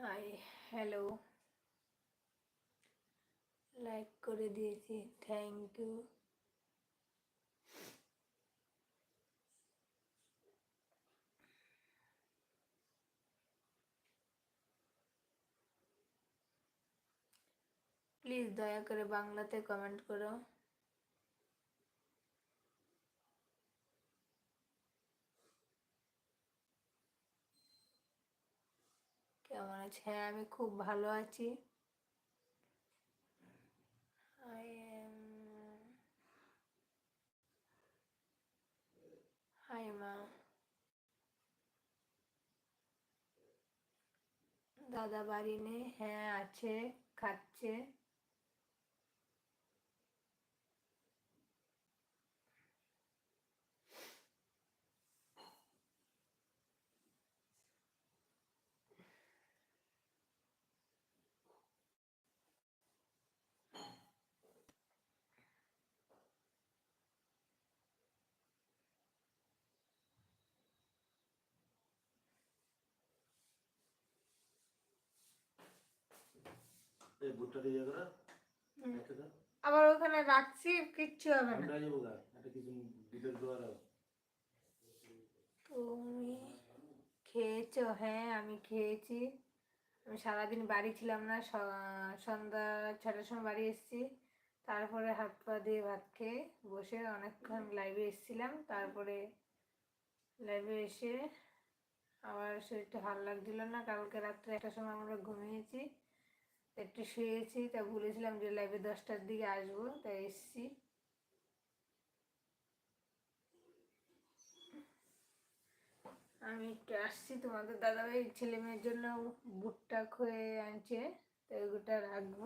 Hi hello like করে দিয়েছি thank you please দয়া করে বাংলাতে কমেন্ট করো। কেমন আছে হ্যাঁ আমি খুব ভালো আছি। আই হাই মা। দাদা বাড়ি নেই। হ্যাঁ আছে, খাচ্ছে। এই ভুট্টাটা ইয়ে করে হুম। রেখে দাও। আবার ওখানে রাখছি কিচ্ছু হবে না। যাব গা একটা কিছু ভিতর দেওয়ার তুমি খেয়েছো? হ্যাঁ আমি খেয়েছি। আমি সারাদিন বাড়ি ছিলাম না সন্ধ্যা ছটার সময় বাড়ি এসেছি। তারপরে হাত পা দিয়ে ভাত খেয়ে বসে অনেকক্ষণ লাইভে এসেছিলাম। তারপরে লাইভে এসে আমার শরীরটা ভালো লাগছিল না। কালকে রাত্রে একটা সময় আমরা ঘুমিয়েছি। একটু শুয়েছি তা বলেছিলাম যে লাইভে দশটার দিকে আসব, তাই এসছি। আমি একটু আসছি, তোমাদের দাদাভাই ছেলে মেয়ের জন্য বুটটা খয়ে আনছে, তাই ওইগুলো রাখব।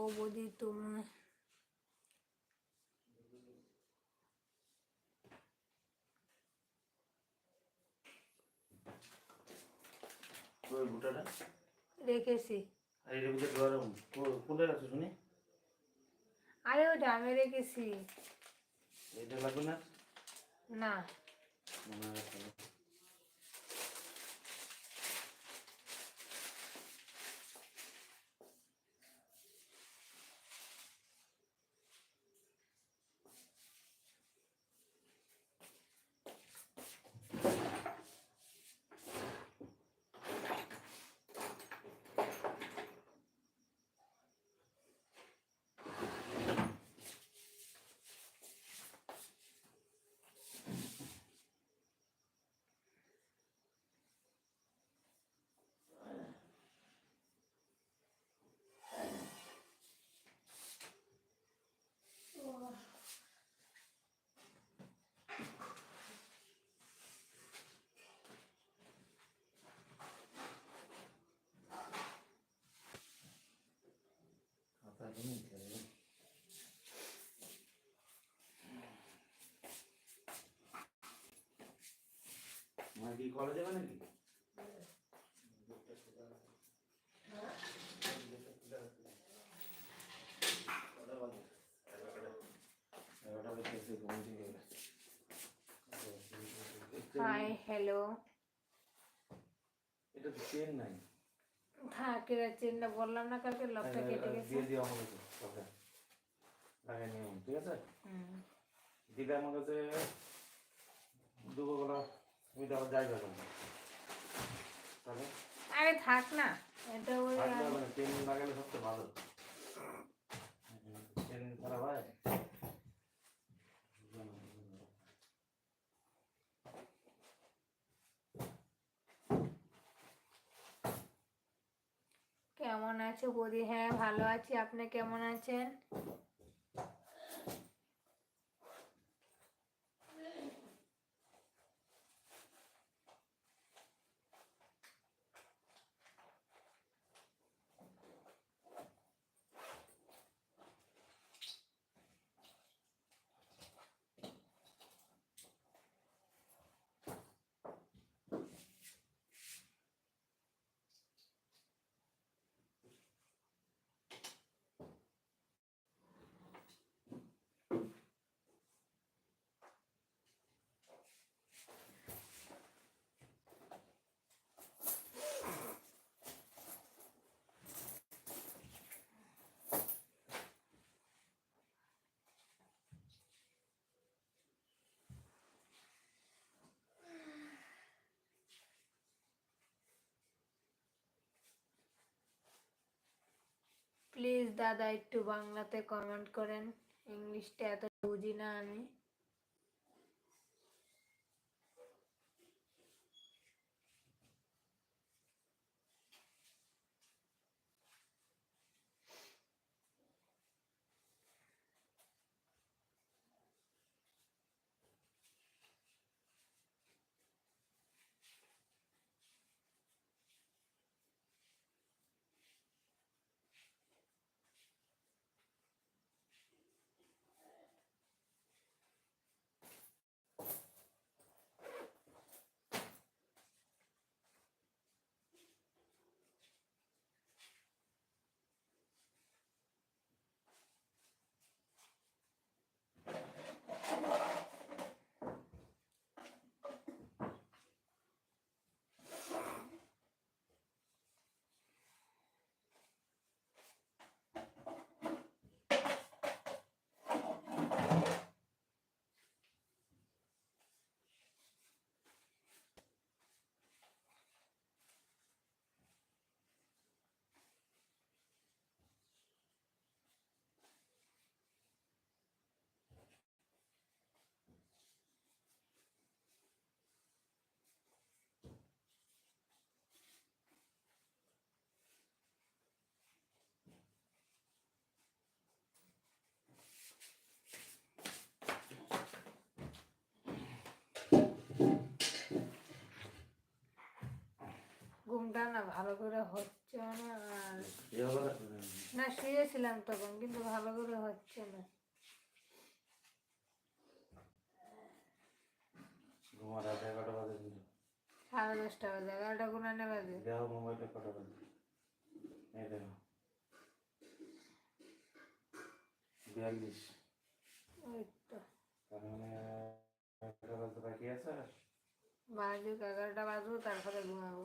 ও বৌদি তুমি ওই ভুট্টাটা রেখেছি আরে ওটা আমি রেখেছি। এটা লাগবে না না। কলা যাবে নাকি? হাই হ্যালো এটা তো চেন নাই। হ্যাঁ কেটে চেনটা বললাম না কালকে লকটা হ্যাঁ, কেটে হ্যাঁ, গেছে। দিয়ে দিও আমাকে লাগাই নিও ঠিক আছে? দিবে আমার কাছে দুবো গলা তুমি তো আবার যাইবে এখন তাহলে আরে থাক না এটা ওই থাকলে হবে না চেন লাগালে সবচেয়ে ভালো চেন খারাপ হয় কেমন আছো বৌদি হ্যাঁ ভালো আছি আপনি কেমন আছেন প্লিজ দাদা একটু বাংলাতে কমেন্ট করেন। ইংলিশটা এত বুঝি না আমি। ঘুমটা না ভালো করে হচ্ছে না আর না? শুয়েছিলাম তখন কিন্তু ভালো করে হচ্ছে না। বাজে কিন্তু সাড়ে দশটা বাজে এগারোটা গুণানে বাজে? দেখো মোবাইলে কটা বাজে। এই দেখো। বিয়াল্লিশ। ওই তো। মানে বাজুক এগারোটা তারপরে ঘুমাবো।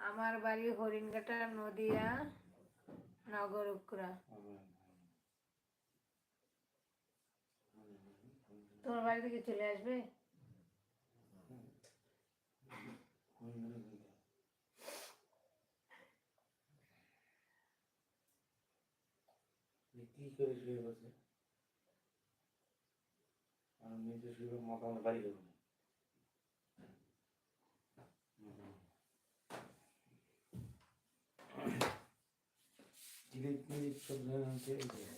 আমার বাড়ি হরিণঘাটা, নদিয়া, নগর উকরা তোমার বাড়ি থেকে চলে আসবে? কি করে শুয়ে বসে আর নিচে শুয়ে মাথা বাড়ি দেবো।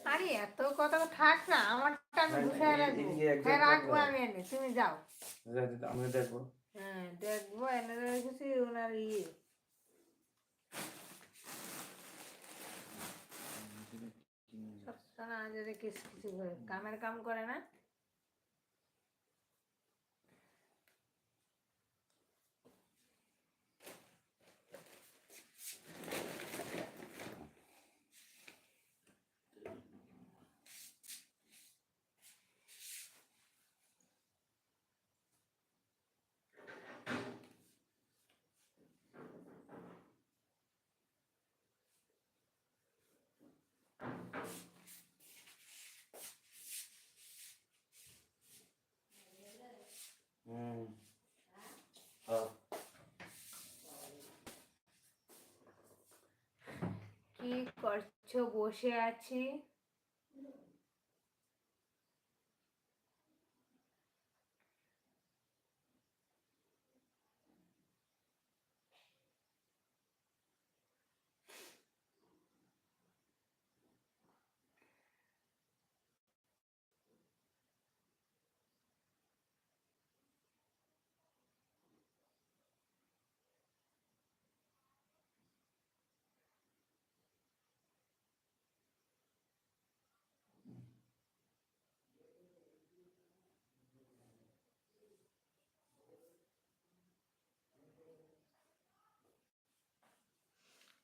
আরে এত কথা থাক না আমার আমি গুছায় রাখব। হ্যাঁ রাখব আমি এনে তুমি যাও। আমি দেখব হ্যাঁ দেখব এনে রেখেছি ওনার ইয়ে। সব না যদি কিছু কিছু কামের কাম করে না হুম হ্যাঁ কি করছ বসে আছি।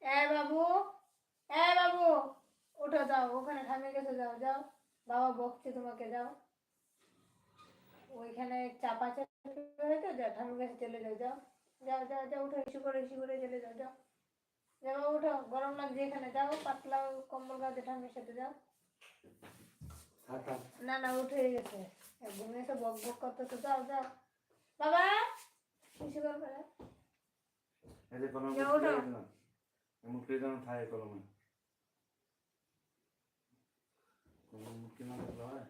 এ বাবু এ বাবু উঠো যাও ওখানে ঠামে গেছে যাও যাও বাবা বকছে তোমাকে যাও। ওইখানে চাপা চাপি যাও ঠামে গেছে চলে যাও যাও। যাও যাও যাও উঠো ইস্যু করে ইস্যু করে চলে যাও যাও। যাও উঠো গরম লাগছে এখানে যাও পাতলা কম্বল গাছে ঠামের সাথে যাও। থাক থাক না না উঠে গেছে। ঘুমিয়ে এসে বক বক করতে তো যাও যাও। বাবা ইস্যু যাও, ওঠো। মুখে যেন থাকে কলমে। কলম মুখে না থাকলে হয়?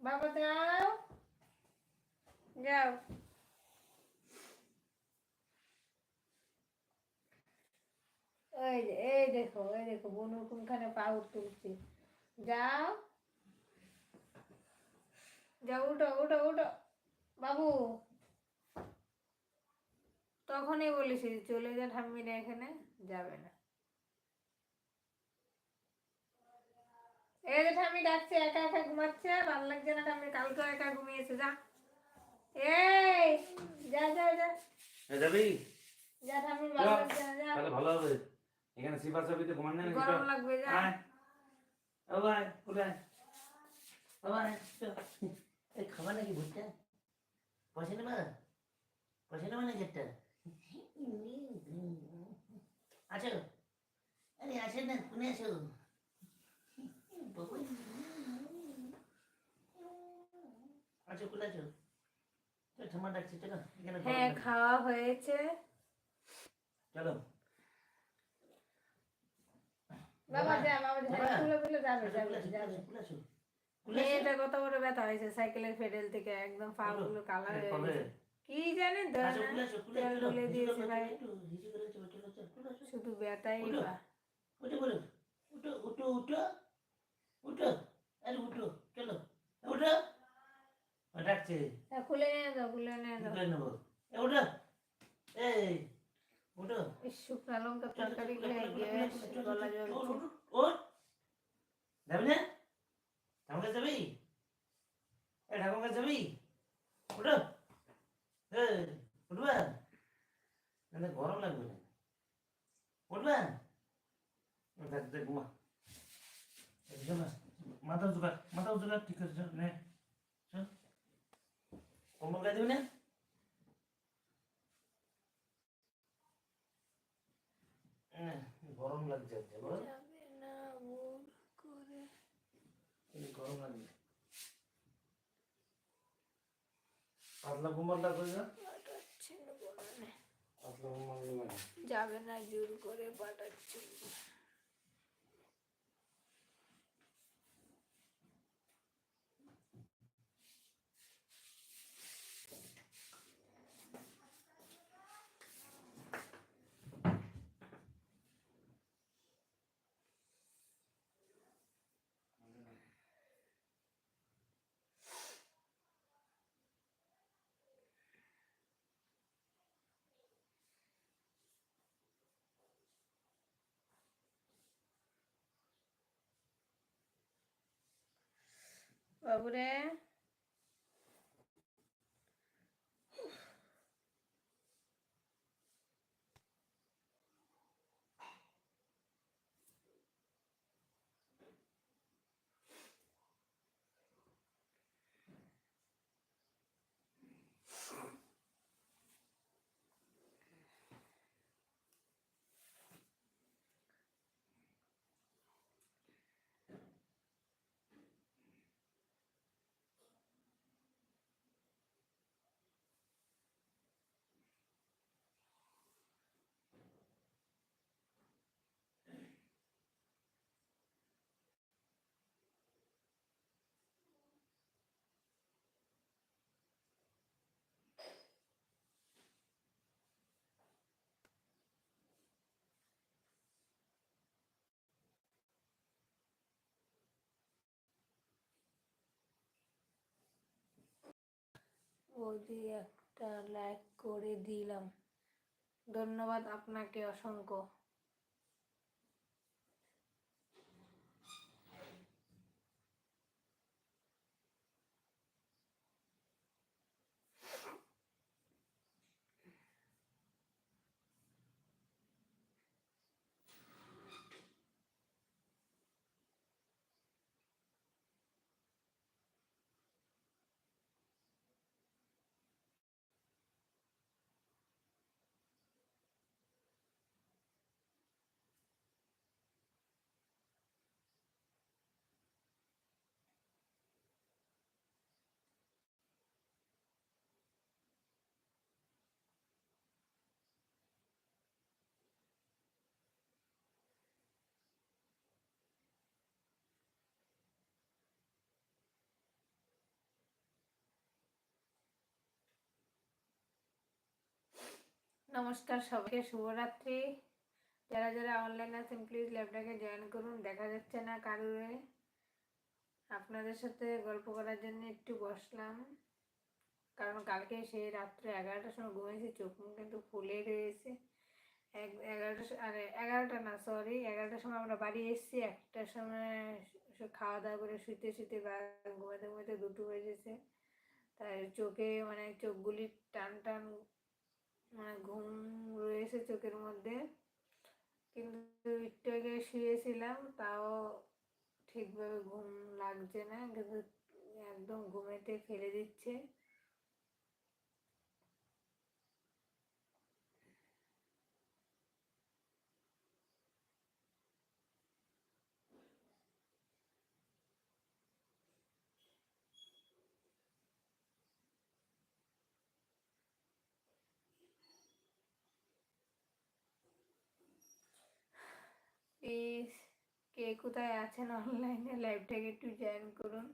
বাবা যে, এই দেখো এই দেখো, বনু কোনখানে পাউর তুলছে। যাও। যাও, উঠো উঠো উঠো। বাবু। তখনই বলেছি চলে যা ঠাম্মি না এখানে যাবে না। এই যে ঠাম্মি ডাকছে একা একা ঘুমাচ্ছে ভালো লাগছে না ঠাম্মি কালকে একা ঘুমিয়েছে যা। এই যা যা যা। যাবি? যা ঠাম্মি ভালো লাগছে না যা। তাহলে ভালো হবে। এখানে সিপার চাবিতে ঘুমান না গরম লাগবে যা। ও ভাই কোথায় বাবা এই খাবার নাকি ভুট্টা? পয়সা নেবা? পয়সা নেবা নাকি একটা? আছো আরে আসে না কোনে আছো আছো কোনে আছো ঠাম্মা ডাকছে চলো হ্যাঁ খাওয়া হয়েছে। চলো। বাবা যা বাবা যা খুলে খুলে যাবে যাবে কুলে আসো, যাবে। কুলে আসো, কুলে আসো। মেয়েটা কত বড় ব্যথা হয়েছে সাইকেলের ফেডেল থেকে একদম পা গুলো কালার হয়ে গেছে। কি জানি? কুলে তেল চলো, দিয়েছে ভাই। শুধু ব্যথাই উঠো। পা উঠো বলো উঠো উঠো উঠো উঠো আরে উঠো চলো উঠো। ডাকছে খুলে নিয়ে যাও খুলে নিয়ে যাও। উঠে নেব। এ উঠো। এই উঠো। শুকনা লঙ্কা তরকারি খেয়ে চলো, গলা উঠ, উঠ। যাবি না? ঠাকুর যাবি এ ঠাকুর যাবি উঠো এই উঠবা নাহলে গরম লাগবে না উঠবা দেখ দেখ ঘুমা এই শোন না, মাথা উঁচু কর মাথা উঁচু কর ঠিক আছে চল নে চল কম্বল গায়ে দিবি না আহ, গরম লাগছে আজকে, বল যাবে না ভুল করে এই গরম লাগছে পাতলা কম্বলটা করে যা পাঠাচ্ছে না বলে না। পাতলা কম্বল লাগে যাবে না জোর করে পাঠাচ্ছে। বাবুরে বৌদি একটা লাইক করে দিলাম। ধন্যবাদ আপনাকে অসংখ্য। নমস্কার সবাইকে, শুভরাত্রি। যারা যারা অনলাইন আছেন প্লিজ ল্যাবটাকে জয়েন করুন। দেখা যাচ্ছে না কারুরে। আপনাদের সাথে গল্প করার জন্য একটু বসলাম। কারণ কালকে সেই রাত্রে এগারোটার সময় ঘুমিয়েছি, চোখ মুখ কিন্তু ফুলে রয়েছে। এগারোটা আরে, এগারোটা না সরি এগারোটার সময় আমরা বাড়ি এসেছি। একটার সময় খাওয়া দাওয়া করে শুইতে শুইতে বা ঘুমাতে ঘুমাতে দুটো বেজেছে। তাই চোখে মানে চোখগুলি টান টান মানে ঘুম রয়েছে চোখের মধ্যে। কিন্তু একটু আগে শুয়েছিলাম, তাও ঠিকভাবে ঘুম লাগছে না। কিন্তু একদম ঘুমেতে ফেলে দিচ্ছে। প্লিজ কে কোথায় আছেন অনলাইনে লাইভটাকে একটু জয়েন করুন।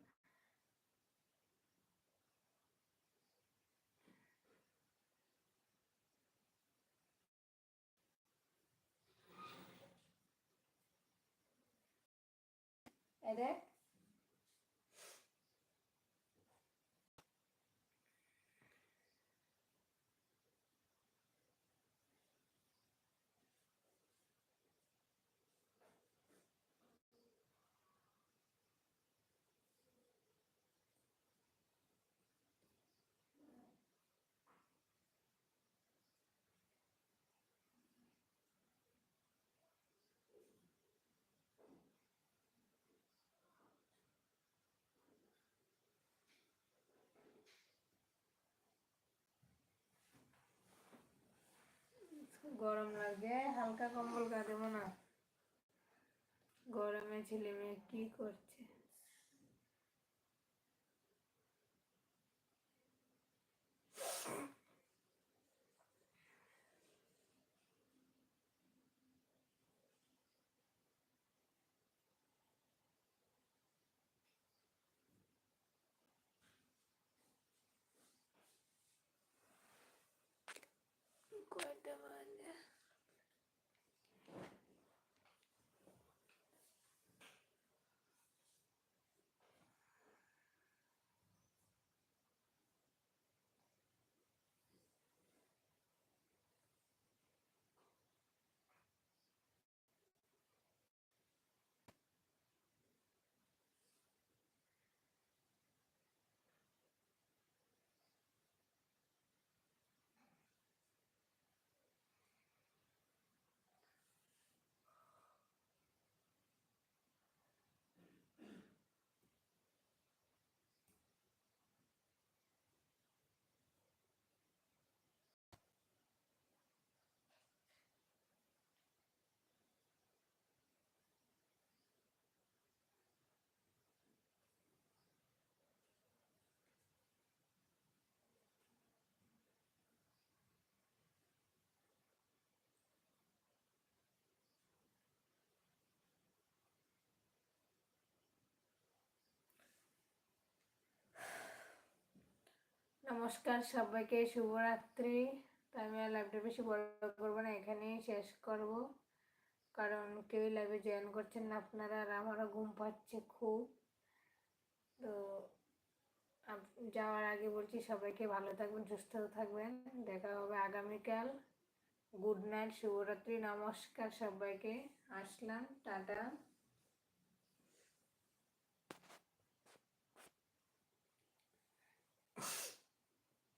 দেখ গরম লাগছে হালকা কম্বল গা দেবো না। গরমে ছেলে মেয়ে কি করছে? እኮ ያደማል নমস্কার সবাইকে, শুভরাত্রি। আমি আর লাইভটা বেশি বড় করব না, এখানেই শেষ করব। কারণ কেউই লাইভে জয়েন করছেন না আপনারা, আর আমারও ঘুম পাচ্ছে খুব। তো যাওয়ার আগে বলছি সবাইকে ভালো থাকবেন, সুস্থ থাকবেন। দেখা হবে আগামীকাল। গুড নাইট শুভরাত্রি, নমস্কার সবাইকে। আসলাম, টাটা।